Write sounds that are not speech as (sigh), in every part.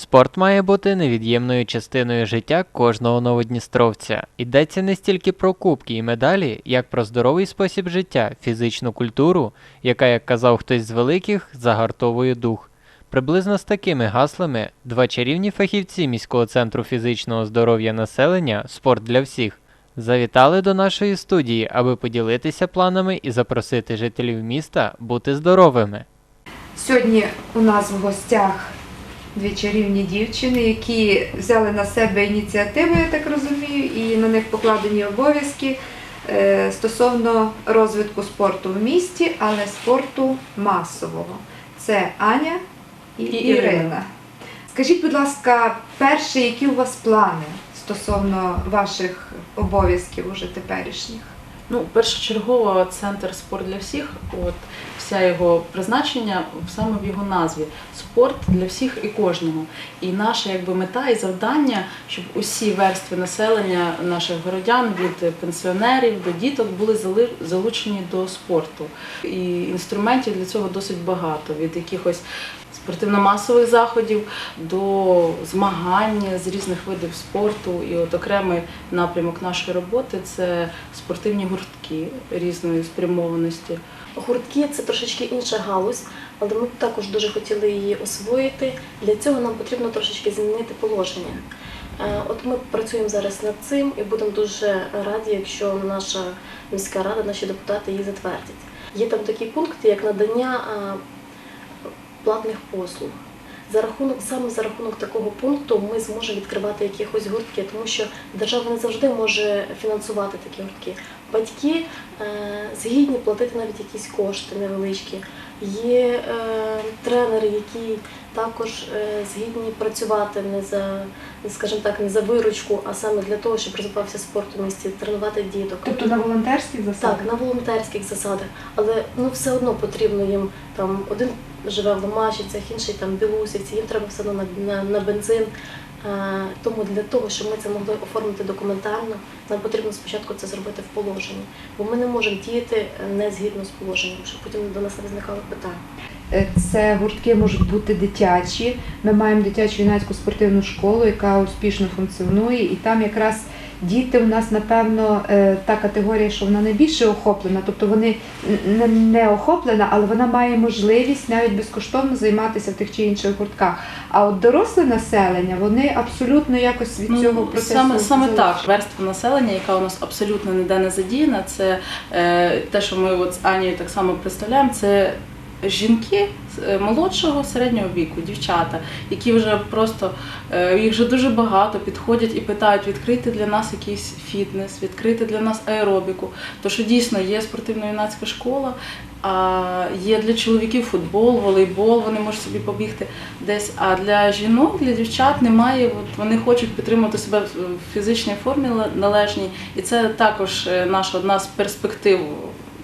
Спорт має бути невід'ємною частиною життя кожного новодністровця. Йдеться не стільки про кубки і медалі, як про здоровий спосіб життя, фізичну культуру, яка, як казав хтось з великих, загартовує дух. Приблизно з такими гаслами два чарівні фахівці міського центру фізичного здоров'я населення Спорт для всіх завітали до нашої студії, аби поділитися планами і запросити жителів міста бути здоровими. Сьогодні у нас в гостях дві чарівні дівчини, які взяли на себе ініціативу, я так розумію, і на них покладені обов'язки е, стосовно розвитку спорту в місті, але спорту масового. Це Аня і, І Ірина. Ірина. Скажіть, будь ласка, перше, які у вас плани стосовно ваших обов'язків уже теперішніх? Ну, першочергово центр спорт для всіх. От вся його призначення саме в його назві спорт для всіх і кожного. І наша якби мета і завдання, щоб усі верстви населення наших городян від пенсіонерів до діток були залучені до спорту. І інструментів для цього досить багато. Від якихось спортивно-масових заходів до змагань з різних видів спорту. І от окремий напрямок нашої роботи це спортивні гуртки різної спрямованості. Гуртки це трошечки інша галузь, але ми також дуже хотіли її освоїти. Для цього нам потрібно трошечки змінити положення. Е, От ми працюємо зараз над цим і будемо дуже раді, якщо наша міська рада, наші депутати її затвердять. Є там такі пункти, як надання е, платних послуг. За рахунок саме за рахунок такого пункту ми зможемо відкривати якісь гуртки, тому що держава не завжди може фінансувати такі гуртки. Батьки е, згідні платити навіть якісь кошти невеличкі. Є е, тренери, які також е, згідні працювати не за, скажімо так, не за виручку, а саме для того, щоб розвивався спорт у місті, тренувати діток. Тобто на волонтерських засадах? Так, на волонтерських засадах, але ну все одно потрібно їм там один живе в Ломачицях, інший там Білусівці, їм треба все одно на, на, на бензин. Е, тому для того, щоб ми це могли оформити документально, нам потрібно спочатку це зробити в положенні, бо ми не можемо діяти е, не згідно з положенням, щоб потім до нас не виникало питань. Е, Це гуртки можуть бути дитячі. Ми маємо дитячу юнацьку спортивну школу, яка успішно функціонує, і там якраз діти у нас, напевно, е, та категорія, що вона найбільше охоплена, тобто вони не, не охоплена, але вона має можливість навіть безкоштовно займатися в тих чи інших гуртках. А от доросле населення, вони абсолютно якось від цього Ну, процесу саме, саме так. Верства населення, яка у нас абсолютно ніде не задіяна, це е, те, що ми от з Анією так само представляємо, це жінки е, молодшого середнього віку, дівчата, які вже просто е, їх вже дуже багато підходять і питають відкрити для нас якийсь фітнес, відкрити для нас аеробіку. То що дійсно є спортивно-юнацька школа. А є для чоловіків футбол, волейбол, вони можуть собі побігти десь. А для жінок, для дівчат немає. От вони хочуть підтримувати себе в фізичній формі належній, і це також е, наша одна з перспектив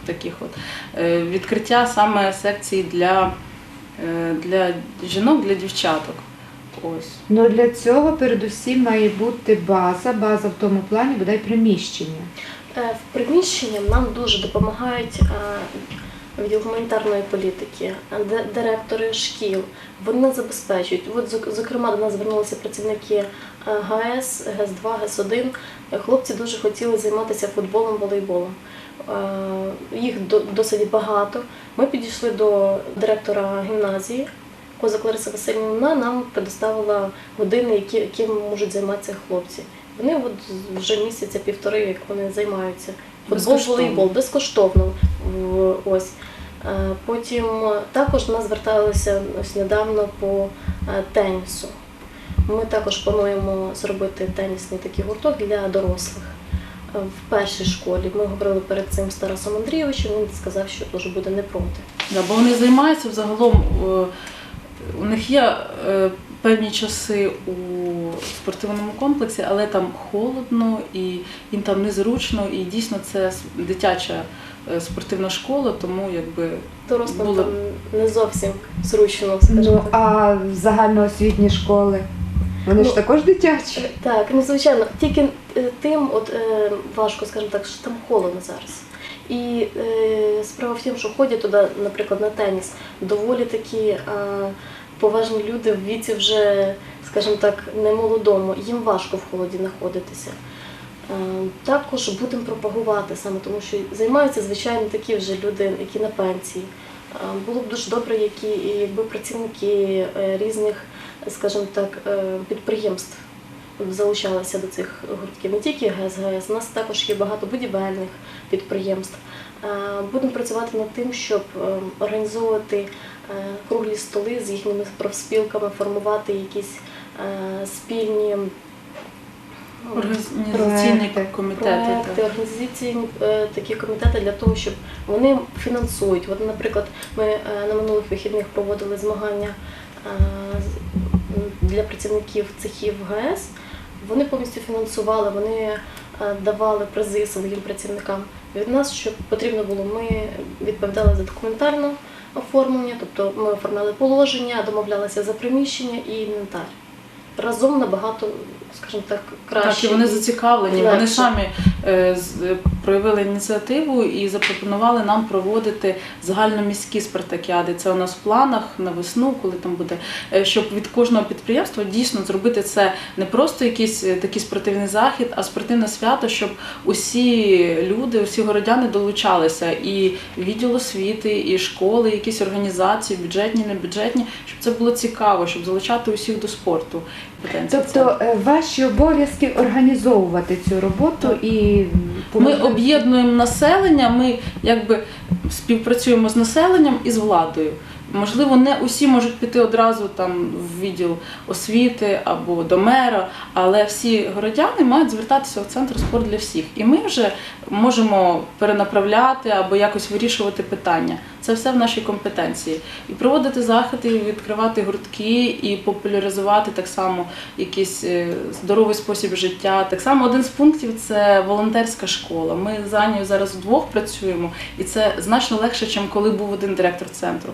таких от е, відкриття саме секцій для, е, для жінок, для дівчаток. Ось. Ну для цього передусім має бути база, база в тому плані, бодай приміщення. Е, В приміщенні нам дуже допомагають відділ гуманітарної політики, де- директори шкіл. Вони забезпечують. От, зок- зокрема, до нас звернулися працівники ГАЕС, ГЕС-2, ГЕС-1. Е, Хлопці дуже хотіли займатися футболом, волейболом. Їх до- досить багато. Ми підійшли до директора гімназії. Козак Лариса Васильівна нам предоставила години, які, яким можуть займатися хлопці. Вони от вже місяця півтори, як вони займаються. Футбол, волейбол безкоштовно. Ось. Потім також до нас зверталися ось недавно по е, тенісу. Ми також плануємо зробити тенісний такий гурток для дорослих. Е, В першій школі ми говорили перед цим з Тарасом Андрійовичем, він сказав, що теж буде не проти. Да, бо вони займаються взагалом. е, У них є е, певні часи у спортивному комплексі, але там холодно і їм там незручно, і дійсно це дитяча спортивна школа, тому якби Дорослим Було- там не зовсім зручно, скажімо Ну так. а загальноосвітні школи, вони ж Ну, також дитячі. Так, ну звичайно, тільки тим от е, важко, скажімо так, що там холодно зараз. І е, справа в тім, що ходять туди, наприклад, на теніс, доволі такі е, поважні люди в віці вже, скажімо так, не молодому, їм важко в холоді знаходитися. Е, Також будемо пропагувати саме, тому що займаються звичайно такі вже люди, які на пенсії. Е, Було б дуже добре, які якби працівники е, різних, скажімо так, е, підприємств залучалися до цих гуртків. Не тільки ГСГС, у нас також є багато будівельних підприємств. Е, Будемо працювати над тим, щоб е, організовувати е, круглі столи з їхніми профспілками, формувати якісь е, спільні Організаційні комітети. проекти, організаційні такі комітети для того, щоб вони фінансують. От, наприклад, ми на минулих вихідних проводили змагання для працівників цехів ГЕС. Вони повністю фінансували, вони е, давали призи своїм працівникам. Від нас, що потрібно було, ми відповідали за документальне оформлення, тобто ми оформляли положення, домовлялися за приміщення і інвентар. Разом набагато, скажімо так, краще. Так, і вони зацікавлені. Вони самі е, е, проявили ініціативу і запропонували нам проводити загальноміські спартакіади. Це у нас в планах на весну, коли там буде, е, щоб від кожного підприємства дійсно зробити це не просто якийсь е, такий спортивний захід, а спортивне свято, щоб усі люди, усі городяни долучалися, і відділ освіти, і школи, якісь організації, бюджетні, небюджетні, щоб це було цікаво, щоб залучати усіх до спорту. Тобто е, ваші обов'язки організовувати цю роботу Так. і Ми повинні- об'єднуємо населення, ми якби співпрацюємо з населенням і з владою. Можливо, не усі можуть піти одразу там в відділ освіти або до мера, але всі городяни мають звертатися в центр спорт для всіх. І ми вже можемо перенаправляти або якось вирішувати питання. Це все в нашій компетенції. І проводити заходи, і відкривати гуртки, і популяризувати так само якийсь е, здоровий спосіб життя. Так само один з пунктів це волонтерська школа. Ми з Анією зараз вдвох працюємо, і це значно легше, ніж коли був один директор центру.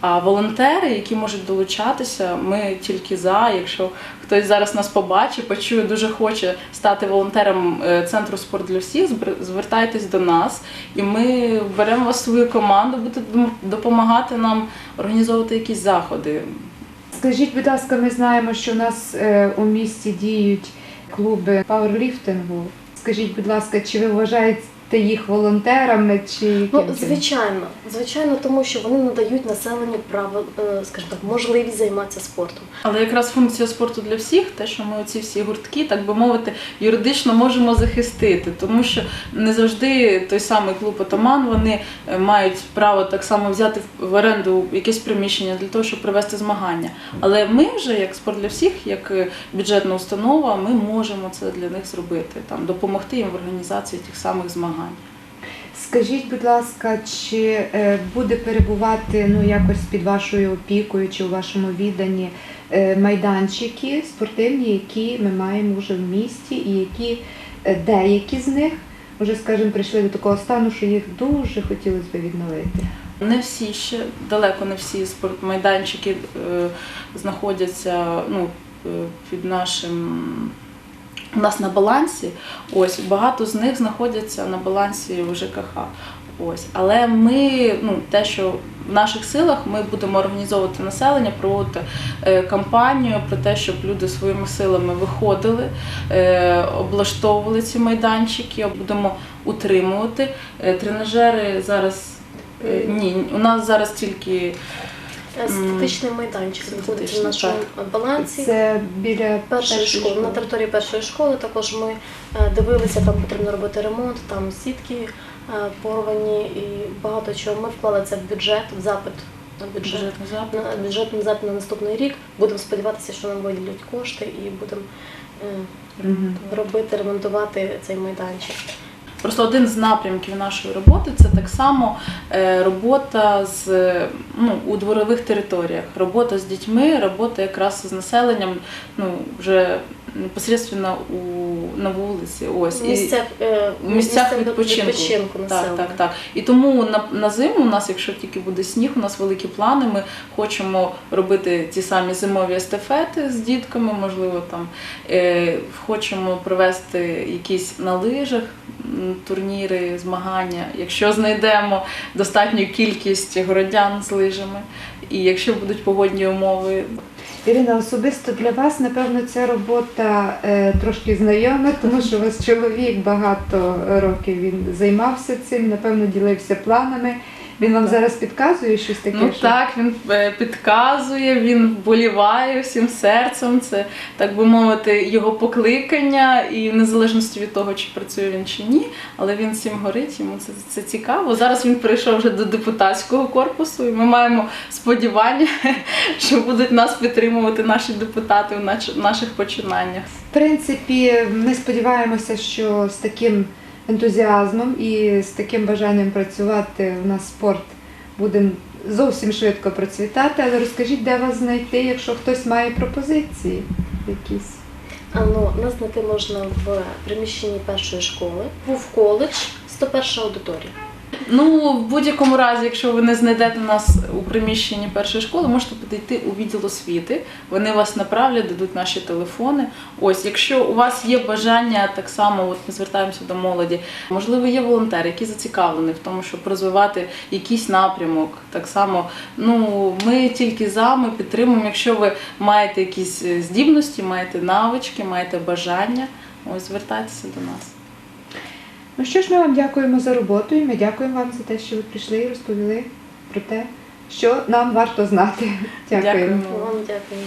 А волонтери, які можуть долучатися, ми тільки за. Якщо хтось зараз нас побачить, почує, дуже хоче стати волонтером е, центру спорт для всіх, звертайтесь до нас, і ми беремо вас в свою команду, допомагати нам організовувати якісь заходи. Скажіть, будь ласка, ми знаємо, що у нас е, у місті діють клуби пауерліфтингу. Скажіть, будь ласка, чи ви вважаєте їх волонтерами, чи яким Ну, звичайно, звичайно, тому що вони надають населенню право, е, скажімо так, можливість займатися спортом. Але якраз функція спорту для всіх, те, що ми оці всі гуртки, так би мовити, юридично можемо захистити, тому що не завжди той самий клуб Атаман вони е, мають право так само взяти в- в оренду якесь приміщення для того, щоб провести змагання. Але ми вже, як спорт для всіх, як е, бюджетна установа, ми можемо це для них зробити, там допомогти їм в організації тих самих змагань. Скажіть, будь ласка, чи е, буде перебувати ну якось під вашою опікою чи у вашому відданні е, майданчики спортивні, які ми маємо вже в місті, і які е, деякі з них вже, скажімо, прийшли до такого стану, що їх дуже хотілося б відновити. Не всі ще далеко не всі спортмайданчики знаходяться ну, під нашим. У нас на балансі, ось багато з них знаходяться на балансі у ЖКХ. Ось, але ми, ну те, що в наших силах, ми будемо організовувати населення, проводити е, кампанію про те, щоб люди своїми силами виходили, е, облаштовували ці майданчики, будемо утримувати. Е, тренажери зараз Ні, у нас зараз тільки Статичний майданчик знаходиться на нашому балансі. Це біля Першої школи на території першої школи також ми е, дивилися, там потрібно робити ремонт, там сітки е, порвані і багато чого. Ми вклали це в бюджет, в запит на бюджет. бюджетний запит. На бюджетний запит на наступний рік. Будемо сподіватися, що нам виділять кошти і будемо Мгм. робити, ремонтувати цей майданчик. Просто один з напрямків нашої роботи це так само е, робота з ну, у дворових територіях, робота з дітьми, робота якраз з населенням, ну вже непосередньо у на вулиці. Ось І- Місця, е, місцях відпочинку. відпочинку Так, так, так. І тому на, на зиму у нас, якщо тільки буде сніг, у нас великі плани. Ми хочемо робити ті самі зимові естафети з дітками, можливо, там е, хочемо провести якісь на лижах турніри, змагання. Якщо знайдемо достатню кількість городян з лижами, і якщо будуть погодні умови. Ірина, особисто для вас, напевно, ця робота е, трошки знайома, тому що у вас чоловік багато років він займався цим, напевно, ділився планами. Він вам зараз підказує щось таке? Ну що- так, він е, підказує, він вболіває всім серцем. Це так би мовити, його покликання, і в незалежності від того, чи працює він чи ні, але він всім горить, йому це, це цікаво. Зараз він прийшов вже до депутатського корпусу, і ми маємо сподівання, (laughs) що будуть нас підтримувати наші депутати в наших починаннях. В принципі, ми сподіваємося, що з таким ентузіазмом і з таким бажанням працювати у нас спорт буде зовсім швидко процвітати. Але розкажіть, де вас знайти, якщо хтось має пропозиції якісь. Ну, нас знайти можна в приміщенні першої школи, був коледж, 101 аудиторія. Ну, в будь-якому разі, якщо ви не знайдете нас у приміщенні першої школи, можете підійти у відділ освіти. Вони вас направлять, дадуть наші телефони. Ось, якщо у вас є бажання, так само, от ми звертаємося до молоді. Можливо, є волонтер, який зацікавлений в тому, щоб розвивати якийсь напрямок. Так само, ну ми тільки за, ми підтримуємо. Якщо ви маєте якісь е, здібності, маєте навички, маєте бажання, ось звертайтеся до нас. Ну що ж, ми вам дякуємо за роботу і ми дякуємо вам за те, що ви прийшли і розповіли про те, що нам варто знати. (laughs) Дякуємо. Дякуємо. Вам дякую.